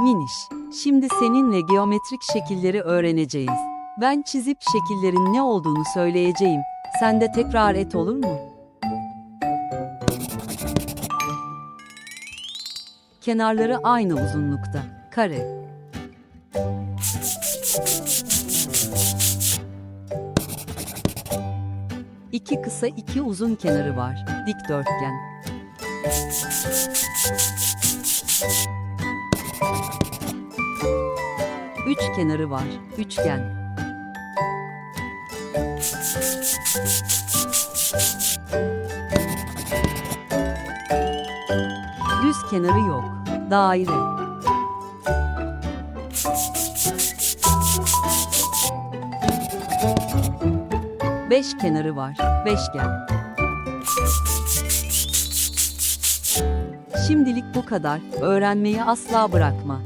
Miniş, şimdi seninle geometrik şekilleri öğreneceğiz. Ben çizip şekillerin ne olduğunu söyleyeceğim. Sen de tekrar et olur mu? Kenarları aynı uzunlukta. Kare. İki kısa iki uzun kenarı var. Dikdörtgen. Üç kenarı var. Üçgen. Düz kenarı yok. Daire. Beş kenarı var. Beşgen. Şimdilik bu kadar. Öğrenmeyi asla bırakma.